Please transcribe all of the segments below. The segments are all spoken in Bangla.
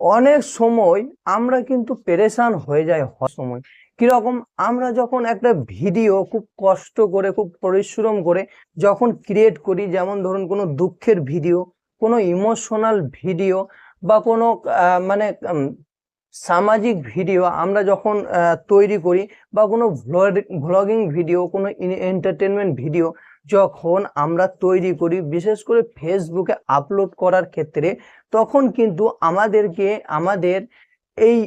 অনেক সময় আমরা কিন্তু পেরেশান হয়ে যাই সময়। কীরকম আমরা যখন একটা ভিডিও খুব কষ্ট করে, খুব পরিশ্রম করে যখন ক্রিয়েট করি, যেমন ধরুন কোনো দুঃখের ভিডিও, কোনো ইমোশনাল ভিডিও বা কোনো মানে সামাজিক ভিডিও আমরা যখন তৈরি করি বা কোনো ভ্লগিং ভিডিও, কোনো এন্টারটেনমেন্ট ভিডিও যখন আমরা তৈরি করি, বিশেষ করে ফেসবুকে আপলোড করার ক্ষেত্রে, তখন কিন্তু আমাদেরকে, আমাদের এই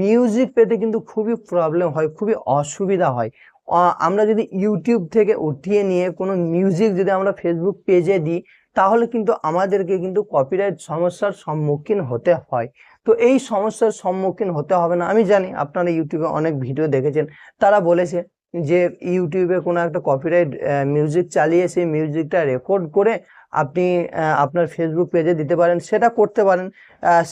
মিউজিক পেতে কিন্তু খুবই প্রবলেম হয়, খুবই অসুবিধা হয়। আমরা যদি ইউটিউব থেকে উঠিয়ে নিয়ে কোনো মিউজিক যদি আমরা ফেসবুক পেজে দিই, তাহলে কিন্তু আমাদেরকে কিন্তু কপিরাইট সমস্যার সম্মুখীন হতে হয়। তো এই সমস্যার সম্মুখীন হতে হবে না। আমি জানি আপনারা ইউটিউবে অনেক ভিডিও দেখেছেন, তারা বলেছে যে ইউটিউবে কোনো একটা কপিরাইট মিউজিক চালিয়ে সেই মিউজিকটা রেকর্ড করে আপনি আপনার ফেসবুক পেজে দিতে পারেন, সেটা করতে পারেন।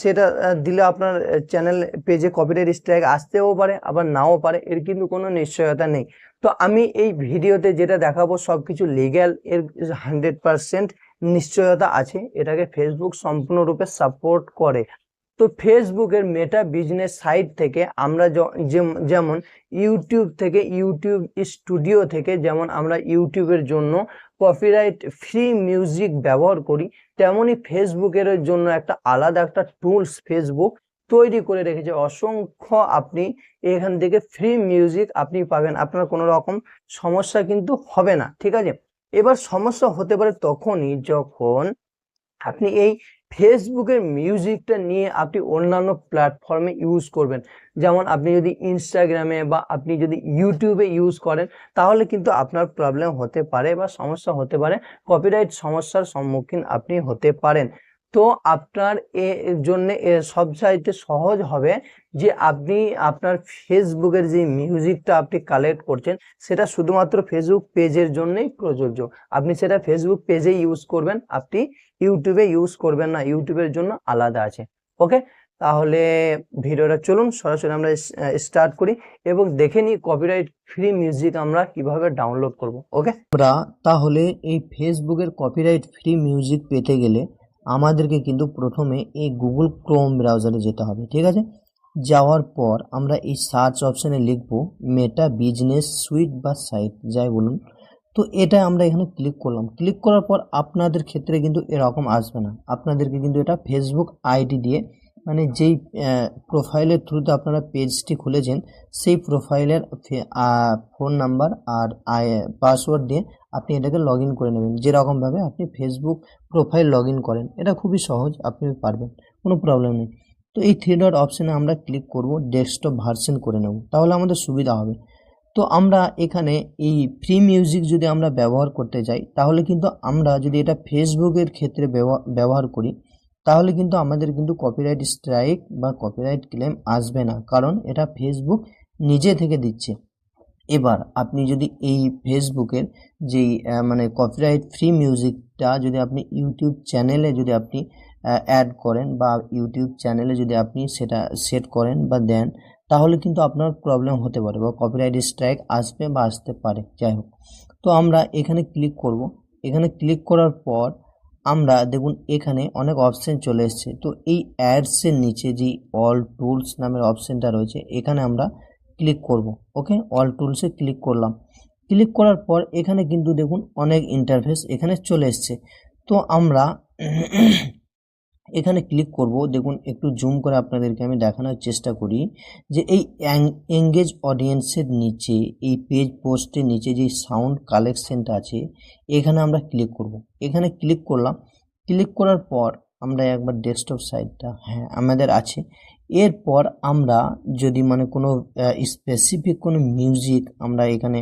সেটা দিলে আপনার চ্যানেল পেজে কপিরাইট স্ট্রাইক আসতেও পারে, আবার নাও পারে, এর কিন্তু কোনো নিশ্চয়তা নেই। তো আমি এই ভিডিওতে যেটা দেখাবো সব কিছু লিগ্যাল এর হান্ড্রেড পার্সেন্ট নিশ্চয়তা আছে, এটাকে ফেসবুক সম্পূর্ণরূপে সাপোর্ট করে। তো ফেসবুকের মেটা বিজনেস সাইট থেকে আমরা যেমন ইউটিউব থেকে ইউটিউব স্টুডিও থেকে যেমন আমরা ইউটিউবের জন্য কপিরাইট ফ্রি মিউজিক ব্যবহার করি, তেমনি ফেসবুকের জন্য একটা আলাদা একটা টুলস ফেসবুক তৈরি করে রেখেছে। অসংখ্য আপনি এখান থেকে ফ্রি মিউজিক আপনি পাবেন। আপনার কোনো রকম সমস্যা কিন্তু হবে না, ঠিক আছে? এবার সমস্যা হতে পারে তখনই যখন আপনি এই ফেসবুকের মিউজিকটা নিয়ে আপনি অন্যান্য প্ল্যাটফর্মে ইউজ করবেন। যেমন আপনি যদি ইনস্টাগ্রামে বা আপনি যদি ইউটিউবে ইউজ করেন, তাহলে কিন্তু আপনার প্রবলেম হতে পারে বা সমস্যা হতে পারে। কপিরাইট সমস্যার সম্মুখীন আপনি হতে পারেন। তো আপনার এর জন্য সবচাইতে সহজ হবে যে আপনি আপনার ফেসবুকের যে মিউজিকটা আপনি কালেক্ট করছেন, সেটা শুধুমাত্র ফেসবুক পেজের জন্যই প্রযোজ্য। আপনি সেটা ফেসবুক পেজে ইউজ করবেন, আপনি ইউটিউবে ইউজ করবেন না ইউটিউবের জন্য আলাদা আছে। ওকে তাহলে ভিডিওটা চলুন, সরাসরি আমরা স্টার্ট করি এবং দেখে নিই কপিরাইট ফ্রি মিউজিক আমরা কীভাবে ডাউনলোড করব। ওকে আমরা তাহলে এই ফেসবুকের কপিরাইট ফ্রি মিউজিক পেতে গেলে আমাদেরকে কিন্তু প্রথমে এই গুগল ক্রোম ব্রাউজারে যেতে হবে, ঠিক আছে? যাওয়ার পর আমরা এই সার্চ অপশানে লিখব মেটা বিজনেস সুইট বা সাইট যাই বলুন। তো এটা আমরা এখানে ক্লিক করলাম। ক্লিক করার পর আপনাদের ক্ষেত্রে কিন্তু এরকম আসবে না। আপনাদেরকে কিন্তু এটা ফেসবুক আইডি দিয়ে মানে যেই প্রোফাইলের থ্রুতে আপনারা পেজটি খুলেছেন, সেই প্রোফাইলের ফোন নাম্বার আর পাসওয়ার্ড দিয়ে আপনি এটাকে লগ ইন করে নেবেন। যেরকমভাবে আপনি ফেসবুক প্রোফাইল লগ ইন করেন, এটা খুবই সহজ, আপনি পারবেন, কোনো প্রবলেম নেই। তো এই থ্রি ডট অপশানে আমরা ক্লিক করব ডেস্কটপ ভার্সন করে নেব, তাহলে আমাদের সুবিধা হবে। তো আমরা এখানে এই ফ্রি মিউজিক যদি আমরা ব্যবহার করতে যাই, তাহলে কিন্তু আমরা যদি এটা ফেসবুকের ক্ষেত্রে ব্যবহার ব্যবহার করি তাহলে কিন্তু আমাদের কিন্তু কপিরাইট স্ট্রাইক বা কপিরাইট ক্লেম আসবে না। কারণ এটা ফেসবুক নিজে থেকে দিচ্ছে। এবার আপনি যদি এই ফেসবুকের যেই মানে কপিরাইট ফ্রি মিউজিকটা যদি আপনি ইউটিউব চ্যানেলে যদি আপনি অ্যাড করেন বা ইউটিউব চ্যানেলে যদি আপনি সেটা সেট করেন বা দেন, তাহলে কিন্তু আপনার প্রবলেম হতে পারে বা কপিরাইট স্ট্রাইক আসবে বা আসতে পারে। যাই হোক, তো আমরা এখানে ক্লিক করব। এখানে ক্লিক করার পর আমরা দেখুন এখানে অনেক অপশান চলে এসছে। তো এই অ্যাডসের নিচে যে অল টুলস নামের অপশানটা রয়েছে, এখানে আমরা ক্লিক করব ওকে অল টুলসে ক্লিক করলাম। ক্লিক করার পর এখানে কিন্তু দেখুন অনেক ইন্টারফেস এখানে চলে এসছে। তো আমরা এখানে ক্লিক করব। দেখুন, একটু জুম করে আপনাদেরকে আমি দেখানোর চেষ্টা করি যে এই এঙ্গেজ অডিয়েন্সের নিচে, এই পেজ পোস্টের নিচে যে সাউন্ড কালেকশনটা আছে, এখানে আমরা ক্লিক করব। এখানে ক্লিক করলাম। ক্লিক করার পর আমরা একবার ডেস্কটপ সাইটটা হ্যাঁ আমাদের আছে। এরপর আমরা যদি মানে কোনো স্পেসিফিক কোনো মিউজিক আমরা এখানে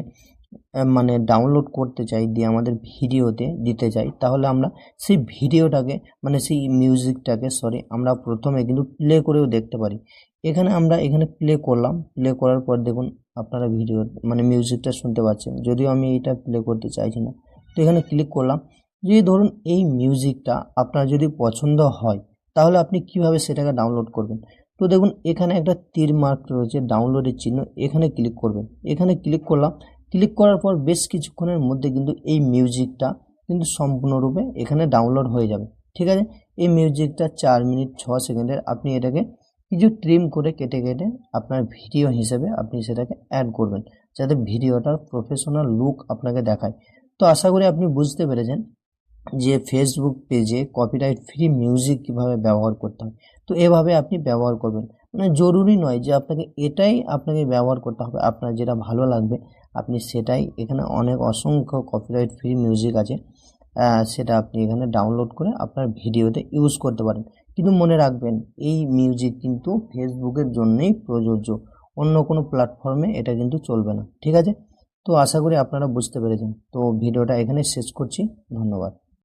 মানে ডাউনলোড করতে চাই, দিয়ে আমাদের ভিডিওতে দিতে চাই, তাহলে আমরা সেই ভিডিওটাকে মানে সেই মিউজিকটাকে সরি আমরা প্রথমে কিন্তু প্লে করেও দেখতে পারি। এখানে আমরা এখানে প্লে করলাম প্লে করার পর দেখুন আপনারা ভিডিও মানে মিউজিকটা শুনতে পাচ্ছেন, যদিও আমি এটা প্লে করতে চাইছি না। তো এখানে ক্লিক করলাম, যদি ধরুন এই মিউজিকটা আপনার যদি পছন্দ হয়, তাহলে আপনি কীভাবে সেটাকে ডাউনলোড করবেন? তো দেখুন, এখানে একটা তীর মার্ক রয়েছে ডাউনলোডের চিহ্ন, এখানে ক্লিক করবেন। এখানে ক্লিক করলাম ক্লিক করার পর বেশ কিছুক্ষণের মধ্যে কিন্তু এই মিউজিকটা কিন্তু সম্পূর্ণরূপে এখানে ডাউনলোড হয়ে যাবে। ঠিক আছে? এই মিউজিকটা চার মিনিট ছ সেকেন্ডের আপনি এটাকে কিছু ট্রিম করে কেটে কেটে আপনার ভিডিও হিসেবে আপনি সেটাকে অ্যাড করবেন, যাতে ভিডিওটার প্রফেশনাল লুক আপনাকে দেখায়। তো আশা করি আপনি বুঝতে পেরেছেন যে ফেসবুক পেজে কপিরাইট ফ্রি মিউজিক কীভাবে ব্যবহার করতে হয়। তো এভাবে আপনি ব্যবহার করবেন। মানে জরুরি নয় যে আপনাকে এটাই আপনাকে ব্যবহার করতে হবে। আপনার যেটা ভালো লাগবে, আপনি সেটাই। এখানে অনেক অসংখ্য কপিরাইট ফ্রি মিউজিক আছে। সেটা আপনি এখানে ডাউনলোড করে আপনার ভিডিওতে ইউজ করতে পারেন। কিন্তু মনে রাখবেন, এই মিউজিক কিন্তু ফেসবুকের জন্যই প্রযোজ্য। অন্য কোনো প্ল্যাটফর্মে এটা কিন্তু চলবে না। ঠিক আছে? তো আশা করি আপনারা বুঝতে পেরেছেন। তো ভিডিওটা এখানে শেষ করছি। ধন্যবাদ।